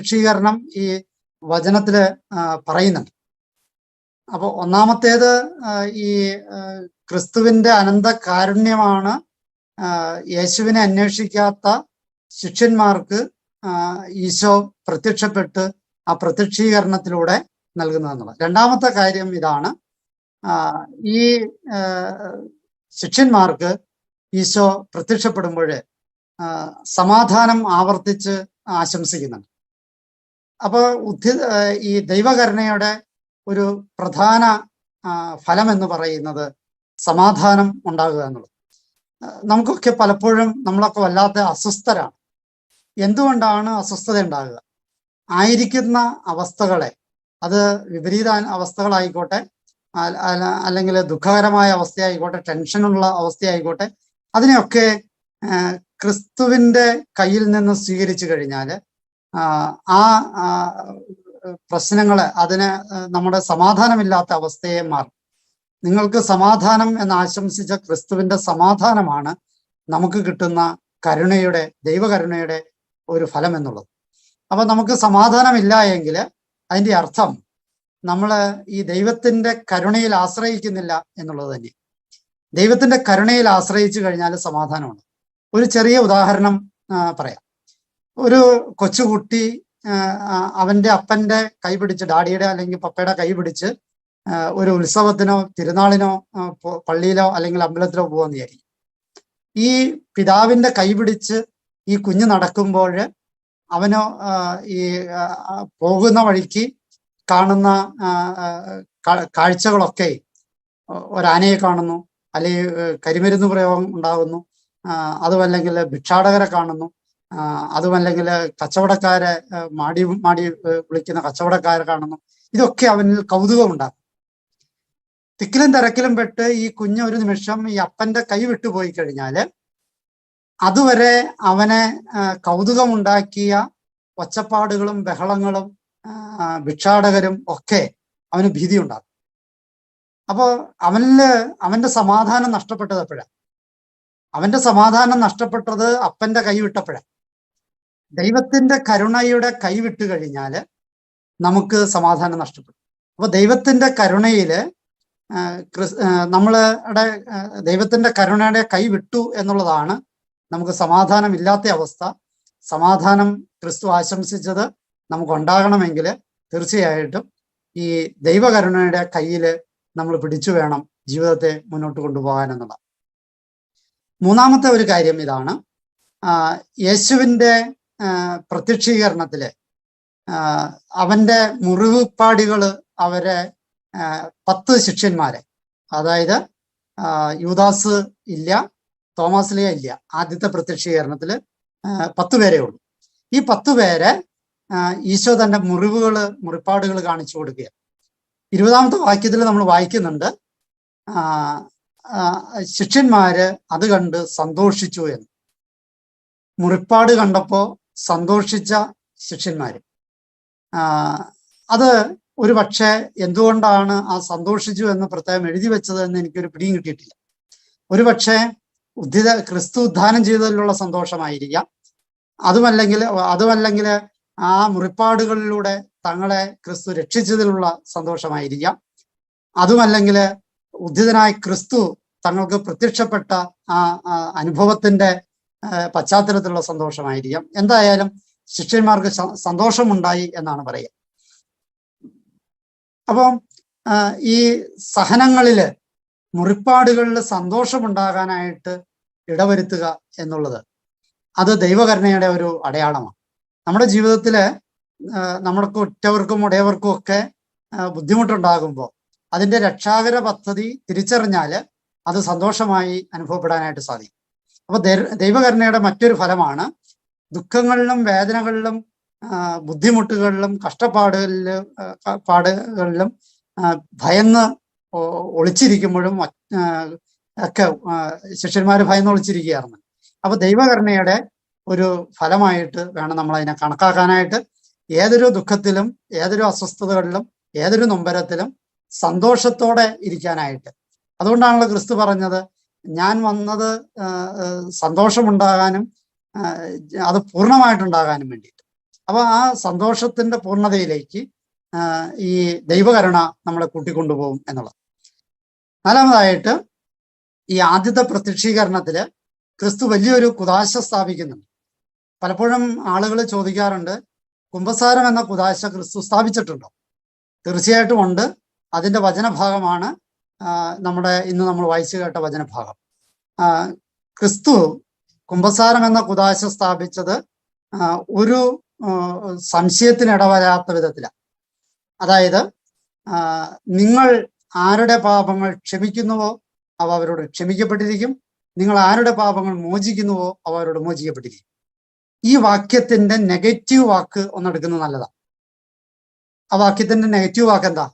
പ്രത്യക്ഷീകരണം ഈ വചനത്തിൽ പറയുന്നുണ്ട്. അപ്പൊ ഒന്നാമത്തേത് ഈ ക്രിസ്തുവിന്റെ അനന്ത കാരുണ്യമാണ് യേശുവിനെ അന്വേഷിക്കാത്ത ശിഷ്യന്മാർക്ക് ഈശോ പ്രത്യക്ഷപ്പെട്ട് ആ പ്രത്യക്ഷീകരണത്തിലൂടെ നൽകുന്നതെന്നുള്ളത്. രണ്ടാമത്തെ കാര്യം ഇതാണ് ഈ ശിഷ്യന്മാർക്ക് ഈശോ പ്രത്യക്ഷപ്പെടുമ്പോൾ സമാധാനം ആവർത്തിച്ച് ആശംസിക്കുന്നുണ്ട്. അപ്പൊ ഉദ്ധി ഈ ദൈവകരുണയുടെ ഒരു പ്രധാന ഫലം എന്ന് പറയുന്നത് സമാധാനം ഉണ്ടാകുക എന്നുള്ളത്. നമുക്കൊക്കെ പലപ്പോഴും നമ്മളൊക്കെ വല്ലാത്ത അസ്വസ്ഥരാണ്. എന്തുകൊണ്ടാണ് അസ്വസ്ഥത ഉണ്ടാകുക? ആയിരിക്കുന്ന അവസ്ഥകളെ അത് വിപരീത അവസ്ഥകളായിക്കോട്ടെ അല്ലെങ്കിൽ ദുഃഖകരമായ അവസ്ഥയായിക്കോട്ടെ ടെൻഷനുള്ള അവസ്ഥയായിക്കോട്ടെ അതിനെയൊക്കെ ക്രിസ്തുവിന്റെ കയ്യിൽ നിന്ന് സ്വീകരിച്ചു കഴിഞ്ഞാൽ ആ പ്രശ്നങ്ങളെ അതിന് നമ്മുടെ സമാധാനമില്ലാത്ത അവസ്ഥയെ മാറും. നിങ്ങൾക്ക് സമാധാനം എന്ന് ആശംസിച്ച ക്രിസ്തുവിന്റെ സമാധാനമാണ് നമുക്ക് കിട്ടുന്ന കരുണയുടെ ദൈവകരുണയുടെ ഒരു ഫലം എന്നുള്ളത്. അപ്പൊ നമുക്ക് സമാധാനമില്ല എങ്കിൽ അതിന്റെ അർത്ഥം നമ്മൾ ഈ ദൈവത്തിന്റെ കരുണയിൽ ആശ്രയിക്കുന്നില്ല എന്നുള്ളത് തന്നെ. ദൈവത്തിന്റെ കരുണയിൽ ആശ്രയിച്ചു കഴിഞ്ഞാൽ സമാധാനമാണ്. ഒരു ചെറിയ ഉദാഹരണം പറയാം. ഒരു കൊച്ചുകുട്ടി അവന്റെ അപ്പന്റെ കൈ പിടിച്ച് ഡാഡിയുടെ അല്ലെങ്കിൽ പപ്പയുടെ കൈ പിടിച്ച് ഒരു ഉത്സവത്തിനോ തിരുനാളിനോ പള്ളിയിലോ അല്ലെങ്കിൽ അമ്പലത്തിലോ പോകാന്ന് വിചാരിക്കും. ഈ പിതാവിന്റെ കൈ പിടിച്ച് ഈ കുഞ്ഞ് നടക്കുമ്പോൾ അവനോ ഈ പോകുന്ന വഴിക്ക് കാണുന്ന കാഴ്ചകളൊക്കെ ഒരാനയെ കാണുന്നു. അല്ലെങ്കിൽ കരിമരുന്ന് പ്രയോഗം ഉണ്ടാകുന്നു. അതുമല്ലെങ്കിൽ ഭിക്ഷാടകരെ കാണുന്നു. അതുമല്ലെങ്കിൽ കച്ചവടക്കാരെ മാടി മാടി വിളിക്കുന്ന കച്ചവടക്കാരെ കാണുന്നു. ഇതൊക്കെ അവനിൽ കൗതുകമുണ്ടാക്കും. തിക്കിലും തിരക്കിലും പെട്ട് ഈ കുഞ്ഞ് ഒരു നിമിഷം ഈ അപ്പന്റെ കൈ വിട്ടുപോയി കഴിഞ്ഞാൽ അതുവരെ അവനെ കൗതുകമുണ്ടാക്കിയ ഒച്ചപ്പാടുകളും ബഹളങ്ങളും ഭിക്ഷാടകരും ഒക്കെ അവന് ഭീതി ഉണ്ടാക്കും അപ്പോൾ അവനിൽ അവന്റെ സമാധാനം നഷ്ടപ്പെട്ടത് എപ്പോഴാണ് അവന്റെ സമാധാനം നഷ്ടപ്പെട്ടത് അപ്പന്റെ കൈ വിട്ടപ്പോഴാണ് ദൈവത്തിന്റെ കരുണയുടെ കൈവിട്ട് കഴിഞ്ഞാൽ നമുക്ക് സമാധാനം നഷ്ടപ്പെടും. അപ്പൊ ദൈവത്തിന്റെ കരുണയിൽ നമ്മളുടെ ദൈവത്തിന്റെ കരുണയുടെ കൈ വിട്ടു എന്നുള്ളതാണ് നമുക്ക് സമാധാനം ഇല്ലാത്ത അവസ്ഥ. സമാധാനം ക്രിസ്തു ആശംസിച്ചത് നമുക്ക് ഉണ്ടാകണമെങ്കിൽ തീർച്ചയായിട്ടും ഈ ദൈവകരുണയുടെ കയ്യിൽ നമ്മൾ പിടിച്ചു വേണം ജീവിതത്തെ മുന്നോട്ട് കൊണ്ടുപോകാൻ എന്നുള്ളത്. മൂന്നാമത്തെ ഒരു കാര്യം ഇതാണ്. യേശുവിന്റെ പ്രത്യക്ഷീകരണത്തിൽ. അവന്റെ മുറിവുപാടികൾ അവരെ പത്ത് ശിഷ്യന്മാരെ. അതായത് യുദാസ് ഇല്ല തോമസ് ഇല്ല. ആദ്യത്തെ പ്രത്യക്ഷീകരണത്തിൽ ആ, പത്ത് പേരേ ഉള്ളൂ. ഈ പത്ത് പേരെ ഈശോ തന്റെ മുറിവുകൾ മുറിപ്പാടുകൾ കാണിച്ചു കൊടുക്കുക ഇരുപതാമത്തെ വാക്യത്തിൽ നമ്മൾ വായിക്കുന്നുണ്ട് ശിഷ്യന്മാര് അത് കണ്ട് സന്തോഷിച്ചു എന്ന്. മുറിപ്പാട് കണ്ടപ്പോ സന്തോഷിച്ച ശിഷ്യന്മാര്. ആ, അത് ഒരു പക്ഷേ എന്തുകൊണ്ടാണ് ആ സന്തോഷിച്ചു എന്ന് പ്രത്യേകം എഴുതി വെച്ചത് എന്ന് എനിക്കൊരു പിടിയും കിട്ടിയിട്ടില്ല. ഒരു പക്ഷേ ഉദ്ധിത ക്രിസ്തു ഉദ്ധാനം ചെയ്തതിലുള്ള സന്തോഷമായിരിക്കാം. അതുമല്ലെങ്കിൽ അതുമല്ലെങ്കിൽ ആ മുറിപ്പാടുകളിലൂടെ തങ്ങളെ ക്രിസ്തു രക്ഷിച്ചതിലുള്ള സന്തോഷമായിരിക്കാം. അതുമല്ലെങ്കിൽ ഉദ്ധിതനായ ക്രിസ്തു തങ്ങൾക്ക് പ്രത്യക്ഷപ്പെട്ട ആ അനുഭവത്തിന്റെ പശ്ചാത്തലത്തിലുള്ള സന്തോഷമായിരിക്കാം. എന്തായാലും ശിഷ്യന്മാർക്ക് സന്തോഷമുണ്ടായി എന്നാണ് പറയുക. അപ്പം ഈ സഹനങ്ങളിൽ മുറിപ്പാടുകളിൽ സന്തോഷമുണ്ടാകാനായിട്ട് ഇടവരുത്തുക എന്നുള്ളത് അത് ദൈവകരുണയുടെ ഒരു അടയാളമാണ്. നമ്മുടെ ജീവിതത്തിൽ നമ്മൾക്ക് ഒറ്റവർക്കും ഉടയവർക്കും ഒക്കെ ബുദ്ധിമുട്ടുണ്ടാകുമ്പോൾ അതിന്റെ രക്ഷാകര പദ്ധതി തിരിച്ചറിഞ്ഞാൽ അത് സന്തോഷമായി അനുഭവപ്പെടാനായിട്ട് സാധിക്കും. അപ്പൊ ദൈവകരുണയുടെ മറ്റൊരു ഫലമാണ് ദുഃഖങ്ങളിലും വേദനകളിലും ബുദ്ധിമുട്ടുകളിലും കഷ്ടപ്പാടുകളിലും പാടുകളിലും ഭയന്ന് ഒളിച്ചിരിക്കുമ്പോഴും ഒക്കെ ശിഷ്യന്മാർ ഭയന്ന് ഒളിച്ചിരിക്കുകയായിരുന്നു അപ്പൊ ദൈവകരുണയുടെ ഒരു ഫലമായിട്ട് വേണം നമ്മൾ അതിനെ കണക്കാക്കാനായിട്ട്. ഏതൊരു ദുഃഖത്തിലും ഏതൊരു അസ്വസ്ഥതകളിലും ഏതൊരു നൊമ്പരത്തിലും സന്തോഷത്തോടെ ഇരിക്കാനായിട്ട്. അതുകൊണ്ടാണല്ലോ ക്രിസ്തു പറഞ്ഞത് ഞാൻ വന്നത് സന്തോഷമുണ്ടാകാനും അത് പൂർണമായിട്ടുണ്ടാകാനും വേണ്ടിയിട്ട്. അപ്പൊ ആ സന്തോഷത്തിന്റെ പൂർണതയിലേക്ക് ഈ ദൈവകരുണ നമ്മളെ കൂട്ടിക്കൊണ്ടുപോകും എന്നുള്ളത്. നാലാമതായിട്ട് ഈ ആദ്യത്തെ പ്രത്യക്ഷീകരണത്തിൽ ക്രിസ്തു വലിയൊരു കുതാശ സ്ഥാപിക്കുന്നുണ്ട്. പലപ്പോഴും ആളുകൾ ചോദിക്കാറുണ്ട് കുംഭസാരം എന്ന കുതാശ ക്രിസ്തു സ്ഥാപിച്ചിട്ടുണ്ടോ? തീർച്ചയായിട്ടും ഉണ്ട്. അതിന്റെ വചനഭാഗമാണ് നമ്മുടെ ഇന്ന് നമ്മൾ വായിച്ചു കേട്ട വചനഭാഗം. ക്രിസ്തു കുംഭസാരം എന്ന കുദാശ സ്ഥാപിച്ചത് ഒരു സംശയത്തിന് ഇടവരാത്ത വിധത്തിലാണ് അതായത് നിങ്ങൾ ആരുടെ പാപങ്ങൾ ക്ഷമിക്കുന്നുവോ അവ അവരോട് ക്ഷമിക്കപ്പെട്ടിരിക്കും. നിങ്ങൾ ആരുടെ പാപങ്ങൾ മോചിക്കുന്നുവോ അവ അവരോട് മോചിക്കപ്പെട്ടിരിക്കും. ഈ വാക്യത്തിന്റെ നെഗറ്റീവ് വാക്ക് ഒന്നെടുക്കുന്നത് നല്ലതാണ് ആ വാക്യത്തിന്റെ നെഗറ്റീവ് വാക്ക് എന്താ?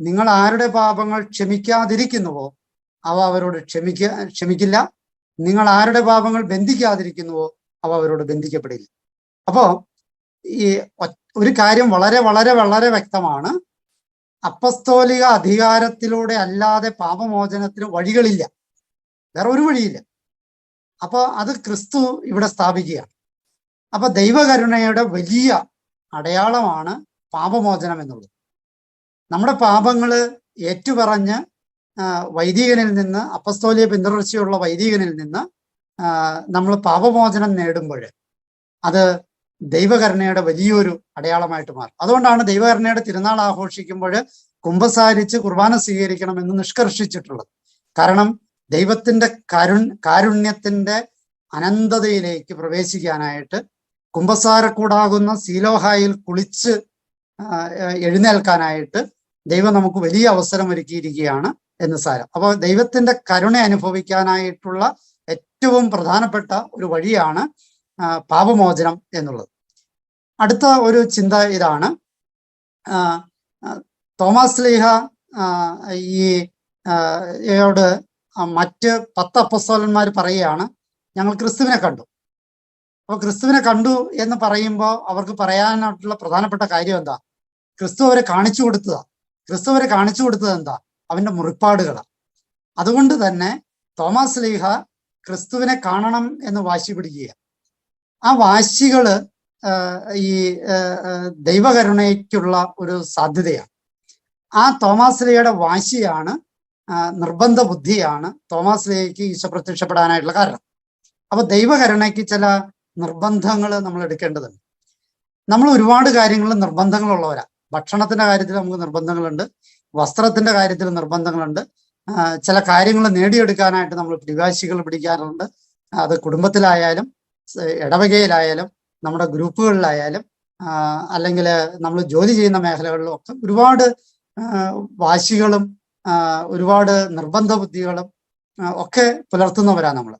നിങ്ങൾ ആരുടെ പാപങ്ങൾ ക്ഷമിക്കാതിരിക്കുന്നുവോ? അവ അവരോട് ക്ഷമിക്ക ക്ഷമിക്കില്ല. നിങ്ങൾ ആരുടെ പാപങ്ങൾ ബന്ധിക്കാതിരിക്കുന്നുവോ? അവ അവരോട് ബന്ധിക്കപ്പെടില്ല. അപ്പോ ഈ ഒരു കാര്യം വളരെ വളരെ വളരെ വ്യക്തമാണ്. അപ്പസ്തോലിക അധികാരത്തിലൂടെ അല്ലാതെ പാപമോചനത്തിന് വഴികളില്ല. വേറെ ഒരു വഴിയില്ല. അപ്പൊ അത് ക്രിസ്തു ഇവിടെ സ്ഥാപിക്കുകയാണ്. അപ്പൊ ദൈവകരുണയുടെ വലിയ അടയാളമാണ് പാപമോചനം എന്നുള്ളത്. നമ്മുടെ പാപങ്ങൾ ഏറ്റുപറഞ്ഞ് വൈദികനിൽ നിന്ന് അപ്പസ്തോലിയ പിന്തുടർച്ചയുള്ള വൈദികനിൽ നിന്ന് നമ്മൾ പാപമോചനം നേടുമ്പോൾ അത് ദൈവകരുണയുടെ വലിയൊരു അടയാളമായിട്ട് മാറും. അതുകൊണ്ടാണ് ദൈവകരുണയുടെ തിരുനാൾ ആഘോഷിക്കുമ്പോൾ കുംഭസാരിച്ച് കുർബാന സ്വീകരിക്കണം എന്ന് നിഷ്കർഷിച്ചിട്ടുള്ളത്. കാരണം ദൈവത്തിന്റെ കരുൺ കാരുണ്യത്തിന്റെ അനന്തതയിലേക്ക് പ്രവേശിക്കാനായിട്ട് കുംഭസാരക്കൂടാകുന്ന സീലോഹായിൽ കുളിച്ച് എഴുന്നേൽക്കാനായിട്ട് ദൈവം നമുക്ക് വലിയ അവസരം ഒരുക്കിയിരിക്കുകയാണ് എന്ന് സാരം. അപ്പോൾ ദൈവത്തിന്റെ കരുണ അനുഭവിക്കാനായിട്ടുള്ള ഏറ്റവും പ്രധാനപ്പെട്ട ഒരു വഴിയാണ് പാപമോചനം എന്നുള്ളത്. അടുത്ത ഒരു ചിന്ത ഇതാണ്. തോമസ് ലീഹ ഈ യോട് മറ്റ് പത്ത് അപ്പസ്തോലന്മാർ പറയുകയാണ് ഞങ്ങൾ ക്രിസ്തുവിനെ കണ്ടു. അപ്പൊ ക്രിസ്തുവിനെ കണ്ടു എന്ന് പറയുമ്പോൾ അവർക്ക് പറയാനായിട്ടുള്ള പ്രധാനപ്പെട്ട കാര്യം എന്താ? ക്രിസ്തു അവരെ കാണിച്ചു കൊടുത്തതാ. ക്രിസ്തു വരെ കാണിച്ചു കൊടുത്തത് എന്താ? അവന്റെ മുറിപ്പാടുകളാണ് അതുകൊണ്ട് തന്നെ തോമസ് ലീഹ ക്രിസ്തുവിനെ കാണണം എന്ന് വാശി പിടിക്കുക ആ വാശികൾ ഈ ദൈവകരുണയ്ക്കുള്ള ഒരു സാധ്യതയാണ് ആ തോമസ് ലീഹയുടെ വാശിയാണ് നിർബന്ധ ബുദ്ധിയാണ് തോമസ് ലീഹയ്ക്ക് ഈശോ പ്രത്യക്ഷപ്പെടാനായിട്ടുള്ള കാരണം. അപ്പൊ ദൈവകരുണയ്ക്ക് ചില നിർബന്ധങ്ങൾ നമ്മൾ എടുക്കേണ്ടതുണ്ട് നമ്മൾ ഒരുപാട് കാര്യങ്ങളിൽ നിർബന്ധങ്ങളുള്ളവരാ. ഭക്ഷണത്തിന്റെ കാര്യത്തിൽ നമുക്ക് നിർബന്ധങ്ങളുണ്ട്. വസ്ത്രത്തിന്റെ കാര്യത്തിൽ നിർബന്ധങ്ങളുണ്ട്. ചില കാര്യങ്ങൾ നേടിയെടുക്കാനായിട്ട് നമ്മൾ പിടിവാശികൾ പിടിക്കാറുണ്ട്. അത് കുടുംബത്തിലായാലും ഇടവകയിലായാലും നമ്മുടെ ഗ്രൂപ്പുകളിലായാലും അല്ലെങ്കിൽ നമ്മൾ ജോലി ചെയ്യുന്ന മേഖലകളിലും ഒക്കെ ഒരുപാട് വാശികളും ഒരുപാട് നിർബന്ധ ബുദ്ധികളും ഒക്കെ പുലർത്തുന്നവരാ നമ്മൾ.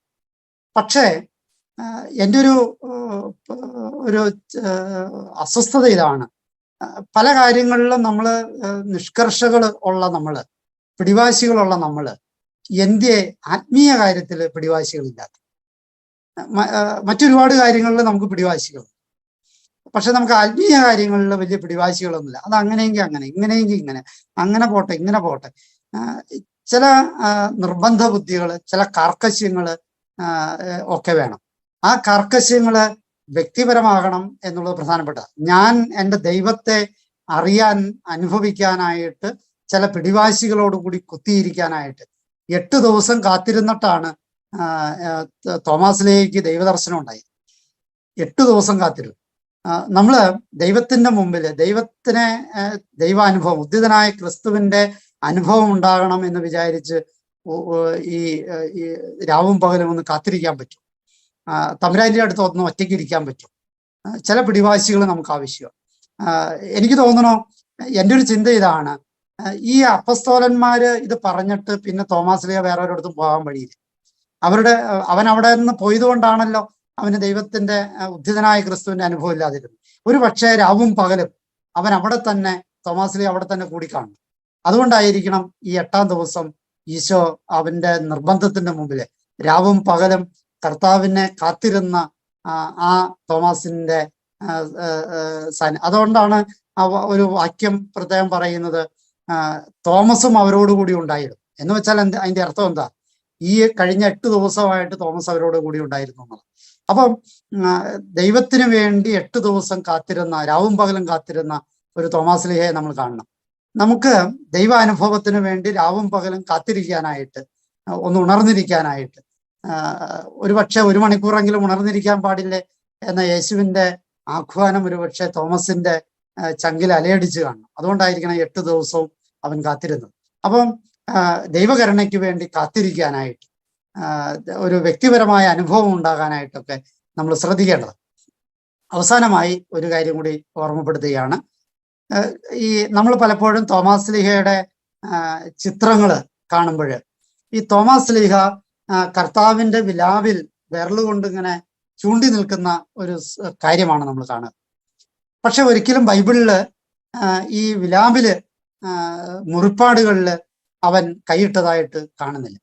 പക്ഷേ എന്റെ ഒരു ഒരു ഇതാണ്. പല കാര്യങ്ങളിലും നമ്മൾ നിഷ്കർഷകൾ ഉള്ള നമ്മൾ പിടിവാശികളുള്ള നമ്മൾ എന്തിയെ ആത്മീയ കാര്യത്തിൽ പിടിവാശികളില്ലാത്ത മറ്റൊരുപാട് കാര്യങ്ങളിൽ നമുക്ക് പിടിവാശികൾ പക്ഷെ നമുക്ക് ആത്മീയ കാര്യങ്ങളിൽ വലിയ പിടിവാശികളൊന്നുമില്ല. അത് അങ്ങനെയെങ്കിൽ അങ്ങനെ ഇങ്ങനെയെങ്കിൽ ഇങ്ങനെ അങ്ങനെ പോട്ടെ ഇങ്ങനെ പോട്ടെ. ചില നിർബന്ധ ബുദ്ധികൾ ചില കർക്കശ്യങ്ങൾ ഒക്കെ വേണം. ആ കാർക്കശ്യങ്ങൾ വ്യക്തിപരമാകണം എന്നുള്ളത് പ്രധാനപ്പെട്ട. ഞാൻ എന്റെ ദൈവത്തെ അറിയാൻ അനുഭവിക്കാനായിട്ട് ചില പിടിവാശികളോടുകൂടി കുത്തിയിരിക്കാനായിട്ട് എട്ട് ദിവസം കാത്തിരുന്നിട്ടാണ് തോമാസിലേക്ക് ദൈവദർശനം ഉണ്ടായി എട്ട് ദിവസം കാത്തിരുന്നു. നമ്മൾ ദൈവത്തിന്റെ മുമ്പിൽ ദൈവത്തിനെ ദൈവാനുഭവം ഉദ്ധിതനായ ക്രിസ്തുവിന്റെ അനുഭവം ഉണ്ടാകണം എന്ന് വിചാരിച്ച് ഈ രാവും പകലും ഒന്ന് കാത്തിരിക്കാൻ പറ്റും. ആ, തമ്പുരാന്റെ അടുത്ത് ഒന്ന് ഒറ്റയ്ക്ക് ഇരിക്കാൻ പറ്റും. ചില പിടിവാശികൾ നമുക്ക് ആവശ്യമാണ്. എനിക്ക് തോന്നണോ എന്റെ ഒരു ചിന്ത ഇതാണ്. ഈ അപ്പസ്തോലന്മാര് ഇത് പറഞ്ഞിട്ട് പിന്നെ തോമാസ് ലിയ വേറെ ഒരിടത്തും പോകാൻ വഴിയില്ല. അവരുടെ അവൻ അവിടെ നിന്ന് പോയത് കൊണ്ടാണല്ലോ അവന് ദൈവത്തിന്റെ ഉദ്ധിതനായ ക്രിസ്തുവിന്റെ അനുഭവം ഇല്ലാതിരുന്നു ഒരു പക്ഷേ രാവും പകലും അവൻ അവിടെ തന്നെ തോമാസ് ലിയ അവിടെ തന്നെ കൂടിക്കാണും അതുകൊണ്ടായിരിക്കണം ഈ എട്ടാം ദിവസം ഈശോ അവന്റെ നിർബന്ധത്തിന്റെ മുമ്പിൽ രാവും പകലും കർത്താവിനെ കാത്തിരുന്ന ആ, തോമസിന്റെ അതുകൊണ്ടാണ് ഒരു വാക്യം പ്രത്യേകം പറയുന്നത് തോമസും അവരോട് കൂടി ഉണ്ടായിരുന്നു. എന്ന് വെച്ചാൽ എന്ത് അതിന്റെ അർത്ഥം എന്താ? ഈ കഴിഞ്ഞ എട്ട് ദിവസമായിട്ട് തോമസ് അവരോട് കൂടി ഉണ്ടായിരുന്നു എന്നുള്ളത്. അപ്പം ദൈവത്തിന് വേണ്ടി എട്ട് ദിവസം കാത്തിരുന്ന രാവും പകലും കാത്തിരുന്ന ഒരു തോമാസ് ലിഹയെ നമ്മൾ കാണണം. നമുക്ക് ദൈവ അനുഭവത്തിന് വേണ്ടി രാവും പകലും കാത്തിരിക്കാനായിട്ട് ഒന്ന് ഉണർന്നിരിക്കാനായിട്ട് ആ, ഒരു മണിക്കൂറെങ്കിലും ഉണർന്നിരിക്കാൻ പാടില്ലേ എന്ന യേശുവിന്റെ ആഹ്വാനം ഒരു പക്ഷെ തോമസിന്റെ ചങ്കിൽ അലയടിച്ച് കാണണം. അതുകൊണ്ടായിരിക്കണം എട്ട് ദിവസവും അവൻ കാത്തിരുന്നത്. അപ്പം ദൈവകരുണയ്ക്ക് വേണ്ടി കാത്തിരിക്കാനായിട്ട് ഒരു വ്യക്തിപരമായ അനുഭവം ഉണ്ടാകാനായിട്ടൊക്കെ നമ്മൾ ശ്രദ്ധിക്കേണ്ടത് അവസാനമായി ഒരു കാര്യം കൂടി ഓർമ്മപ്പെടുത്തുകയാണ്. ഈ നമ്മൾ പലപ്പോഴും തോമാസ് ലീഹയുടെ ചിത്രങ്ങൾ കാണുമ്പോൾ ഈ തോമാസ് ലീഹ കർത്താവിന്റെ വിലാവിൽ വിരലുകൊണ്ട് ഇങ്ങനെ ചൂണ്ടി നിൽക്കുന്ന ഒരു കാര്യമാണ് നമ്മൾ കാണുക. പക്ഷെ ഒരിക്കലും ബൈബിളിൽ ഈ വിലാപിൽ ആ, മുറിപ്പാടുകളിൽ അവൻ കൈയിട്ടതായിട്ട് കാണുന്നില്ല.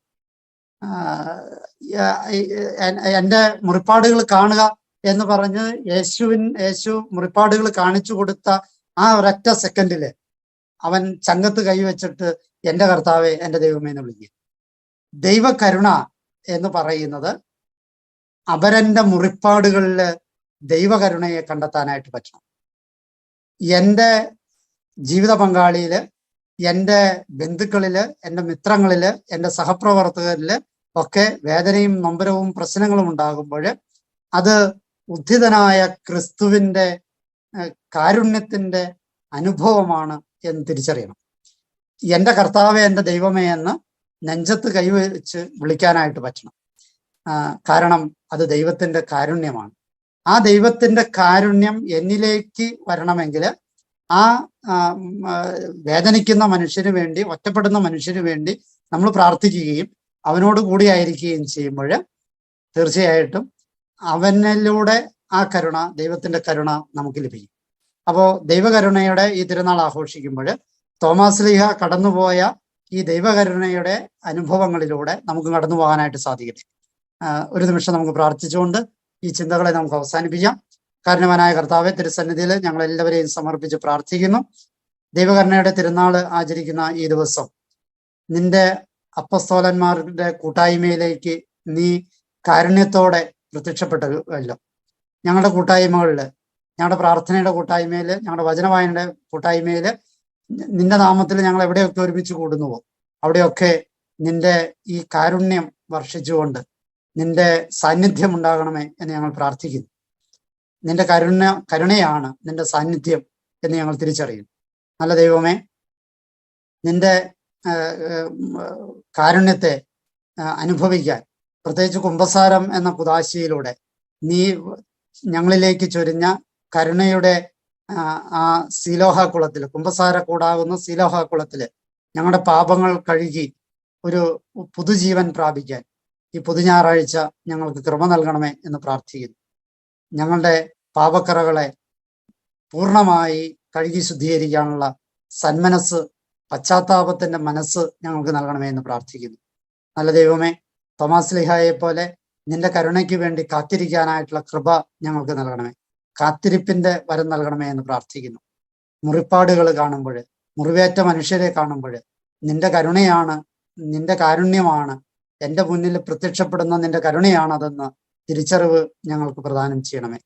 എന്റെ മുറിപ്പാടുകൾ കാണുക എന്ന് പറഞ്ഞ് യേശുവിൻ യേശു മുറിപ്പാടുകൾ കാണിച്ചു കൊടുത്ത ആ ഒരൊറ്റ സെക്കൻഡിൽ അവൻ ചങ്കത്ത് കൈവച്ചിട്ട് എന്റെ കർത്താവെ എന്റെ ദൈവമേ എന്ന് വിളിക്കുക. ദൈവകരുണ എന്ന് പറയുന്നത് അപരന്റെ മുറിപ്പാടുകളിൽ ദൈവകരുണയെ കണ്ടെത്താനായിട്ട് പറ്റണം. എന്റെ ജീവിത പങ്കാളിയിൽ എന്റെ ബന്ധുക്കളിൽ എന്റെ മിത്രങ്ങളിൽ എന്റെ സഹപ്രവർത്തകരിൽ ഒക്കെ വേദനയും നൊമ്പരവും പ്രശ്നങ്ങളും ഉണ്ടാകുമ്പോൾ അത് ഉദ്ധിതനായ ക്രിസ്തുവിന്റെ കാരുണ്യത്തിന്റെ അനുഭവമാണ് എന്ന് തിരിച്ചറിയണം. എന്റെ കർത്താവെ എന്റെ ദൈവമേ എന്ന് നെഞ്ചത്ത് കൈവച്ച് വിളിക്കാനായിട്ട് പറ്റണം. കാരണം അത് ദൈവത്തിന്റെ കാരുണ്യമാണ്. ആ ദൈവത്തിന്റെ കാരുണ്യം എന്നിലേക്ക് വരണമെങ്കിൽ ആ വേദനിക്കുന്ന മനുഷ്യന് വേണ്ടി ഒറ്റപ്പെടുന്ന മനുഷ്യന് വേണ്ടി നമ്മൾ പ്രാർത്ഥിക്കുകയും അവനോട് കൂടിയായിരിക്കുകയും ചെയ്യുമ്പോൾ തീർച്ചയായിട്ടും അവനിലൂടെ ആ കരുണ ദൈവത്തിന്റെ കരുണ നമുക്ക് ലഭിക്കും. അപ്പോ ദൈവകരുണയുടെ ഈ തിരുനാൾ ആഘോഷിക്കുമ്പോൾ തോമാസ് ലീഹ കടന്നുപോയ ഈ ദൈവകരുണയുടെ അനുഭവങ്ങളിലൂടെ നമുക്ക് കടന്നു പോകാനായിട്ട് സാധിക്കട്ടെ. ഒരു നിമിഷം നമുക്ക് പ്രാർത്ഥിച്ചുകൊണ്ട് ഈ ചിന്തകളെ നമുക്ക് അവസാനിപ്പിക്കാം. കാരണവനായ കർത്താവെ തിരുസന്നിധിയിൽ ഞങ്ങൾ എല്ലാവരെയും സമർപ്പിച്ച് പ്രാർത്ഥിക്കുന്നു. ദൈവകരുണയുടെ തിരുനാൾ ആചരിക്കുന്ന ഈ ദിവസം നിന്റെ അപ്പസ്തോലന്മാരുടെ കൂട്ടായ്മയിലേക്ക് നീ കാരുണ്യത്തോടെ പ്രത്യക്ഷപ്പെട്ടല്ലോ. ഞങ്ങളുടെ കൂട്ടായ്മകളിൽ ഞങ്ങളുടെ പ്രാർത്ഥനയുടെ കൂട്ടായ്മയിൽ ഞങ്ങളുടെ വചനവായനയുടെ കൂട്ടായ്മയിൽ നിന്റെ നാമത്തിൽ ഞങ്ങൾ എവിടെയൊക്കെ ഒരുമിച്ച് കൂടുന്നുവോ അവിടെയൊക്കെ നിന്റെ ഈ കാരുണ്യം വർഷിച്ചുകൊണ്ട് നിന്റെ സാന്നിധ്യം ഉണ്ടാകണമേ എന്ന് ഞങ്ങൾ പ്രാർത്ഥിക്കുന്നു. നിന്റെ കരുണ കരുണയാണ് നിന്റെ സാന്നിധ്യം എന്ന് ഞങ്ങൾ തിരിച്ചറിയുന്നു നല്ല ദൈവമേ നിന്റെ കാരുണ്യത്തെ അനുഭവിക്കാൻ പ്രത്യേകിച്ച് കുംഭസാരം എന്ന കുതാശയിലൂടെ നീ ഞങ്ങളിലേക്ക് ചൊരിഞ്ഞ കരുണയുടെ ആ, സിലോഹ കുളത്തിൽ കുംഭസാര കൂടാകുന്ന സിലോഹ കുളത്തിൽ ഞങ്ങളുടെ പാപങ്ങൾ കഴുകി ഒരു പുതുജീവൻ പ്രാപിക്കാൻ ഈ പുതു ഞായറാഴ്ച ഞങ്ങൾക്ക് കൃപ നൽകണമേ എന്ന് പ്രാർത്ഥിക്കുന്നു. ഞങ്ങളുടെ പാപക്കറകളെ പൂർണമായി കഴുകി ശുദ്ധീകരിക്കാനുള്ള സന്മനസ് പശ്ചാത്താപത്തിന്റെ മനസ്സ് ഞങ്ങൾക്ക് നൽകണമേ എന്ന് പ്രാർത്ഥിക്കുന്നു. നല്ല ദൈവമേ തോമാസ് ലിഹായെ പോലെ നിന്റെ കരുണയ്ക്ക് വേണ്ടി കാത്തിരിക്കാനായിട്ടുള്ള കൃപ ഞങ്ങൾക്ക് നൽകണമേ. കാത്തിരിപ്പിന്റെ വരം നൽകണമേ എന്ന് പ്രാർത്ഥിക്കുന്നു. മുറിപ്പാടുകൾ കാണുമ്പോൾ മുറിവേറ്റ മനുഷ്യരെ കാണുമ്പോൾ നിന്റെ കരുണയാണ് നിന്റെ കാരുണ്യമാണ് എന്റെ മുന്നിൽ പ്രത്യക്ഷപ്പെടുന്ന നിന്റെ കരുണയാണ് കരുണയാണതെന്ന് തിരിച്ചറിവ് ഞങ്ങൾക്ക് പ്രദാനം ചെയ്യണമേ.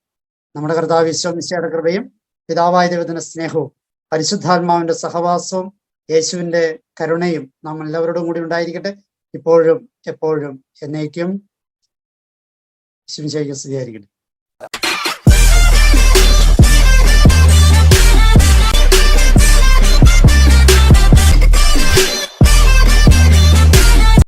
നമ്മുടെ കർത്താവ് വിശ്വമിശയുടെ കൃപയും പിതാവായ ദൈവത്തിന്റെ സ്നേഹവും പരിശുദ്ധാത്മാവിന്റെ സഹവാസവും യേശുവിന്റെ കരുണയും നാം എല്ലാവരോടും കൂടി ഉണ്ടായിരിക്കട്ടെ. ഇപ്പോഴും എപ്പോഴും എന്നേക്കും ശിവശേഖർ സ്ഥിതിയായിരിക്കട്ടെ